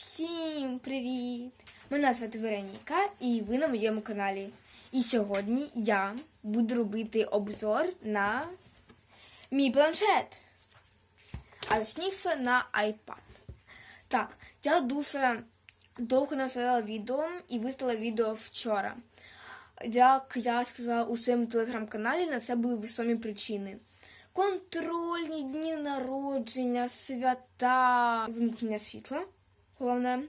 Всім привіт! Мене звати Вероніка і ви на моєму каналі. І сьогодні я буду робити обзор на мій планшет. А точніше на iPad. Так, я дуже довго наставила відео і виставила відео вчора. Як я сказала у своєму телеграм-каналі, на це були весомі причини. Контрольні дні народження, свята, вимкнення світла, головне,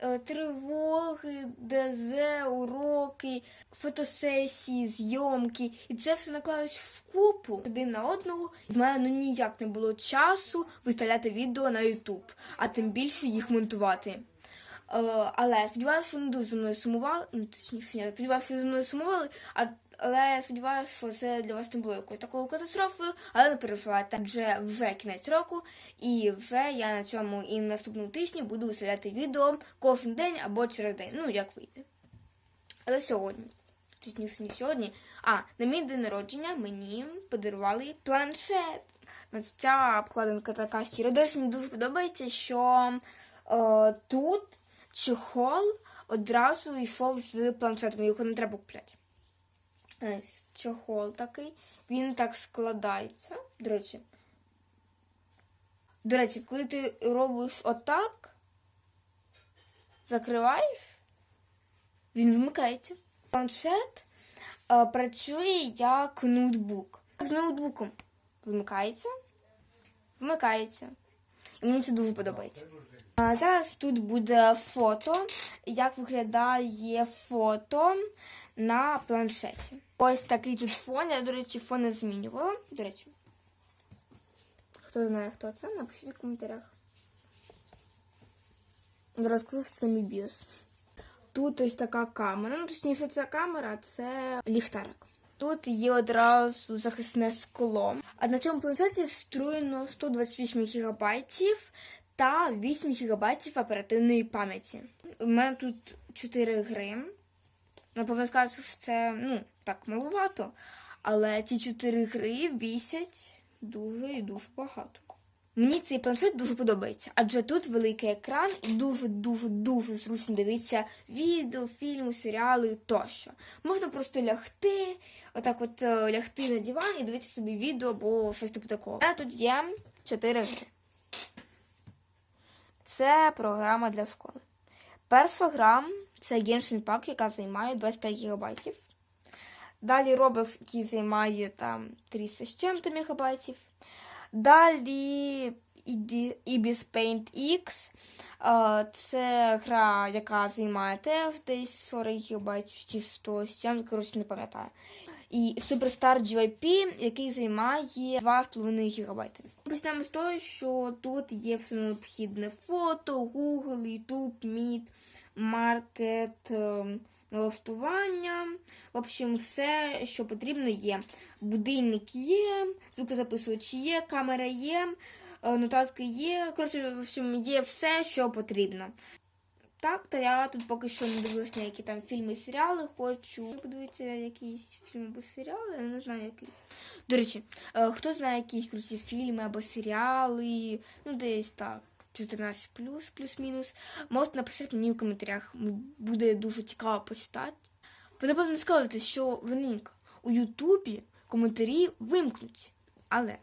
е, тривоги, ДЗ, уроки, фотосесії, зйомки. І це все наклалось в купу один на одного. І в мене ну, ніяк не було часу виставляти відео на YouTube, а тим більше їх монтувати. Е, але сподіваюся, вони дуже за мною сумували. Ну, точніше, ні, сподіваюся, за мною сумували, а, але я сподіваюся, що це для вас не було якоюсь такою катастрофою, але не переживайте, адже вже кінець року, і вже я на цьому і на наступному тижні буду виставляти відео кожен день або через день, ну як вийде. Але сьогодні, точніше, не сьогодні, а на мій день народження мені подарували планшет. Ось Ця обкладинка така сіра. Речі, мені дуже подобається, що е, тут чехол одразу йшов з планшетом, його не треба купляти. Ось чехол такий. Він так складається. До речі. До речі, коли ти робиш отак, закриваєш, він вмикається. Планшет е, працює як ноутбук. З ноутбуком вимикається, вмикається. І мені це дуже подобається. А зараз тут буде фото, як виглядає фото на планшеті. Ось такий тут фон. Я, до речі, фон не змінювала. До речі, хто знає, хто це, напишіть в коментарях. Розкажу, що це мій біс. Тут ось така камера. Ну, точніше, ця камера це ліхтарик. Тут є одразу захисне скло. А на цьому планшеті встроєно 128 ГБ та 8 ГБ оперативної пам'яті. У мене тут 4 гри. Скажу, що це ну, так малувато, але ці 4 гри вісять дуже і дуже багато. Мені цей планшет дуже подобається, адже тут великий екран і дуже-дуже дуже зручно дивитися відео, фільми, серіали тощо. Можна просто лягти, отак от е, лягти на диван і дивитися собі відео або щось типу такого. А тут є 4 гри. Це програма для школи. Перша гра це Genshin Impact, яка займає 25 ГБ. Далі Roblox, який займає там 300 з чим-то мегабайтів. Далі Ibis Paint X. Це гра, яка займає теж десь 40 ГБ чи 100 з чим, коротше, не пам'ятаю. І Superstar GYP, який займає 2,5 ГБ. Почнемо з того, що тут є все необхідне фото, Google, YouTube, Meet, маркет, ем, налаштування. В общем, все, що потрібно, є. Будильник є, звукозаписувач є, камера є, е, нотатки є. Коротше, в общем, є все, що потрібно. Так, то я тут поки що не дивилась на які там фільми і серіали. Хочу подивитися якісь фільми або серіали, я не знаю які. До речі, е, хто знає якісь круті фільми або серіали, ну десь так. 14 плюс, плюс-мінус. Можете написати мені у коментарях. Буде дуже цікаво почитати. Ви напевно скажете, що виник у Ютубі коментарі вимкнуть. Але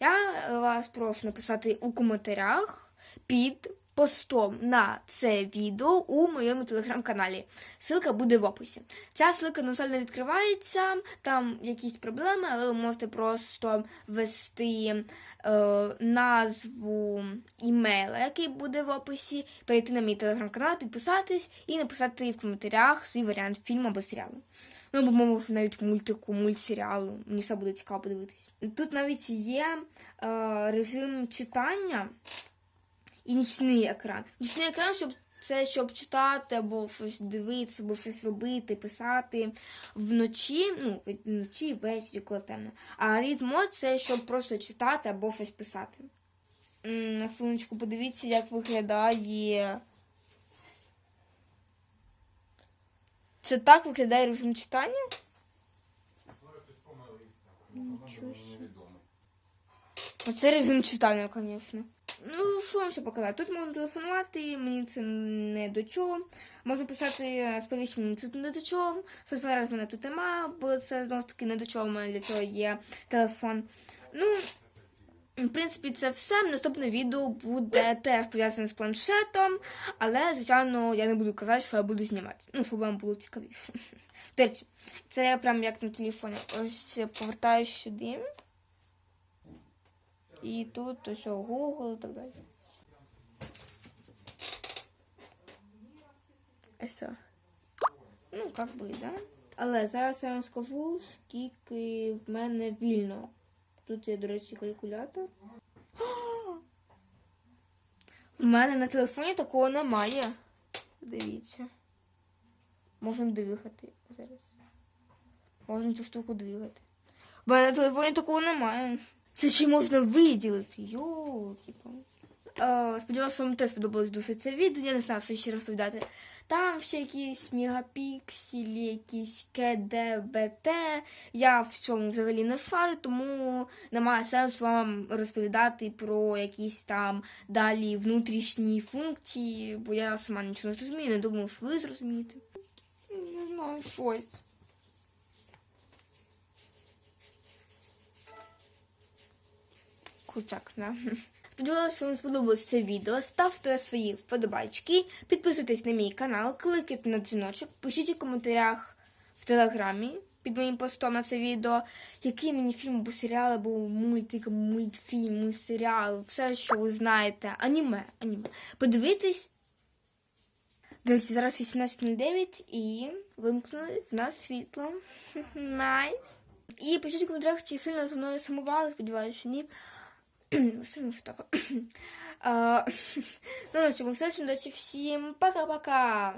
я вас прошу написати у коментарях під постом на це відео у моєму телеграм-каналі. Ссылка буде в описі. Ця ссылка, на жаль, не відкривається, там якісь проблеми, але ви можете просто ввести е, назву імейла, який буде в описі, перейти на мій телеграм-канал, підписатись і написати в коментарях свій варіант фільму або серіалу. Ну, або може навіть мультику, мультсеріалу. Мені все буде цікаво подивитись. Тут навіть є е, режим читання і нічний екран. Нічний екран, щоб це щоб читати, або щось дивитися, або щось робити, писати вночі, ну, вночі, ввечері, коли темно. А mode це щоб просто читати або щось писати. На хвилиночку подивіться, як виглядає. Це так виглядає режим читання? Нічого. Оце режим читання, звісно. Ну, що вам ще показати? Тут можна телефонувати, мені це не до чого. Можна писати сповіщення, мені це не до чого. Соцмережі в мене тут немає, бо це знову ж таки не до чого, у мене для цього є телефон. Ну, в принципі, це все. Наступне відео буде теж пов'язане з планшетом, але, звичайно, я не буду казати, що я буду знімати. Ну, щоб вам було цікавіше. До речі, це прям як на телефоні. Ось повертаю сюди. І тут ось Google і так далі. Ось. Ну, як би, да? Але зараз я вам скажу, скільки в мене вільно. Тут є, до речі, калькулятор. В мене на телефоні такого немає. Дивіться. Можемо двигати зараз. Можна цю штуку двигати. В мене на телефоні такого немає. Це ще можна виділити. Йолки Е, Сподіваюся, вам теж сподобалось дуже це відео. Я не знаю, що ще розповідати. Там ще якісь мегапікселі, якісь КДБТ. Я в цьому взагалі не шарю, тому немає сенсу вам розповідати про якісь там далі внутрішні функції, бо я сама нічого не зрозумію, не думаю, що ви зрозумієте. Не знаю, щось. Кутак, да. Сподіваюся, вам сподобалось це відео. Ставте свої вподобайки, підписуйтесь на мій канал, кликайте на дзвіночок, пишіть у коментарях в телеграмі під моїм постом на це відео, який мені фільм або серіал, або мультик, мультфільм, серіал, все, що ви знаєте. Аніме, аніме. Подивитись. Дивіться, зараз 18.09 і вимкнули в нас світло. Найс. І пишіть у коментарях, чи сильно за мною сумували, сподіваюся, що ні. Ж так. А, Ну, на цьому все. Всім. Пока-пока.